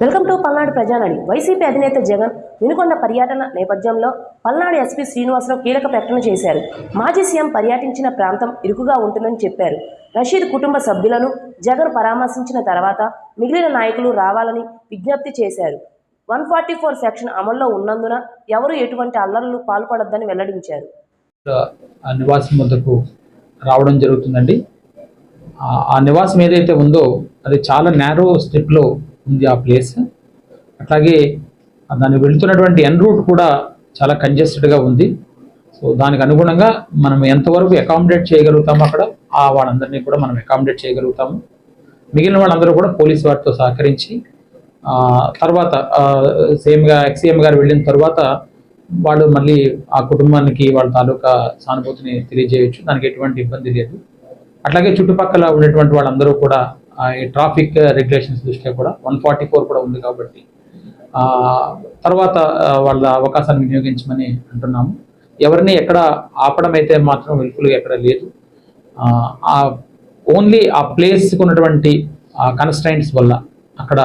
Welcome to Palnadu ప్రజానని YCP అధినేత జగన్ వినుకొండ పర్యటన నేపథ్యంలో పల్నాడు ఎస్పీ శ్రీనివాసరావు కీలక ప్రకటన చేశారు. మాజీ సీఎం పర్యటించిన ప్రాంతం ఇరుకుగా ఉంటుందని చెప్పారు. రషీద్ కుటుంబ సభ్యులను జగన్ పరామర్శించిన తర్వాత మిగిలిన నాయకులు రావాలని విజ్ఞప్తి చేశారు. వన్ ఫార్టీ ఫోర్ సెక్షన్ అమల్లో ఉన్నందున ఎవరు ఎటువంటి అల్లర్లు పాల్పడొద్దని వెల్లడించారు. నివాసం వద్దకు రావడం జరుగుతుందండి. ఆ నివాసం ఏదైతే ఉందో అది చాలా నేరో స్ట్రిప్లో ఉంది ఆ ప్లేస్ అట్లాగే దాన్ని వెళుతున్నటువంటి ఎన్ రూట్ కూడా చాలా కంజెస్టెడ్గా ఉంది. సో దానికి అనుగుణంగా మనం ఎంతవరకు అకామిడేట్ చేయగలుగుతామో అక్కడ ఆ వాళ్ళందరినీ కూడా మనం అకామిడేట్ చేయగలుగుతాము. మిగిలిన వాళ్ళందరూ కూడా పోలీస్ వారితో సహకరించి తర్వాత సేమ్గా ఎక్సీఎం గారు వెళ్ళిన తర్వాత వాళ్ళు మళ్ళీ ఆ కుటుంబానికి వాళ్ళ తాలూకా సానుభూతిని తెలియజేయచ్చు. దానికి ఎటువంటి ఇబ్బంది లేదు. అట్లాగే చుట్టుపక్కల ఉన్నటువంటి వాళ్ళందరూ కూడా ఈ ట్రాఫిక్ రెగ్యులేషన్స్ దృష్ట్యా కూడా వన్ ఫార్టీ ఫోర్ కూడా ఉంది కాబట్టి తర్వాత వాళ్ళ అవకాశాన్ని వినియోగించమని అంటున్నాము. ఎవరిని ఎక్కడ ఆపడం అయితే మాత్రం వెలుపులు ఎక్కడ లేదు. ఆ, ఓన్లీ ఆ ప్లేస్కి ఉన్నటువంటి కన్స్టైంట్స్ వల్ల అక్కడ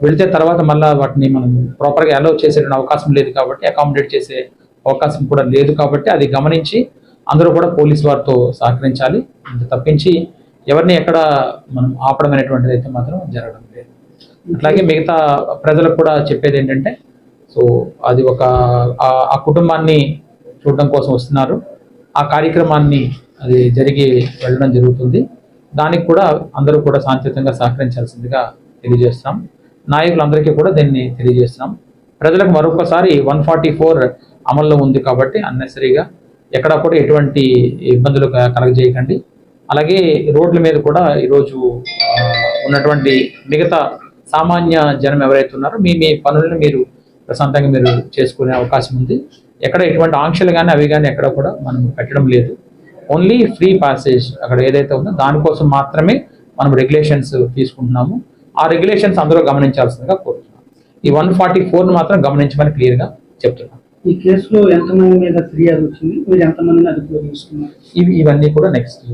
వెళితే తర్వాత మళ్ళీ వాటిని మనం ప్రాపర్గా అలౌ చేసేటువంటి అవకాశం లేదు కాబట్టి అకామిడేట్ చేసే అవకాశం కూడా లేదు కాబట్టి అది గమనించి అందరూ కూడా పోలీస్ వారితో సహకరించాలి. తప్పించి ఎవరిని ఎక్కడ మనం ఆపడం అనేటువంటిది అయితే మాత్రం జరగడం లేదు. అట్లాగే మిగతా ప్రజలకు కూడా చెప్పేది ఏంటంటే సో అది ఒక ఆ- కుటుంబాన్ని చూడడం కోసం వస్తున్నారు. ఆ కార్యక్రమాన్ని అది జరిగి వెళ్ళడం జరుగుతుంది. దానికి కూడా అందరూ కూడా శాంతియుతంగా సహకరించాల్సిందిగా తెలియజేస్తున్నాం నాయకులందరికీ కూడా దీన్ని తెలియజేస్తున్నాం. ప్రజలకు మరొకసారి వన్ ఫార్టీ ఫోర్ అమల్లో ఉంది కాబట్టి అన్నెసరీగా ఎక్కడ కూడా ఎటువంటి ఇబ్బందులు క- కలగజేయకండి. అలాగే రోడ్ల మీద కూడా ఈరోజు ఉన్నటువంటి మిగతా సామాన్య జనం ఎవరైతే ఉన్నారో మీ మీ పనులను మీరు ప్రశాంతంగా మీరు చేసుకునే అవకాశం ఉంది. ఎక్కడ ఎటువంటి ఆంక్షలు కానీ అవి కానీ ఎక్కడ కూడా మనం పెట్టడం లేదు. ఓన్లీ ఫ్రీ ప్యాసేజ్ అక్కడ ఏదైతే ఉందో దానికోసం మాత్రమే మనం రెగ్యులేషన్స్ తీసుకుంటున్నాము. ఆ రెగ్యులేషన్స్ అందరూ గమనించాల్సిందిగా కోరుతున్నాం. ఈ వన్ ఫార్టీ ఫోర్ను మాత్రం గమనించమని క్లియర్గా చెప్తున్నాం. ఈ కేసులో ఎంతమంది మీద ఫిర్యాదు వచ్చింది? మీరు ఎంతమందిని అదుపులో తీసుకున్నారు? ఇవి ఇవన్నీ కూడా నెక్స్ట్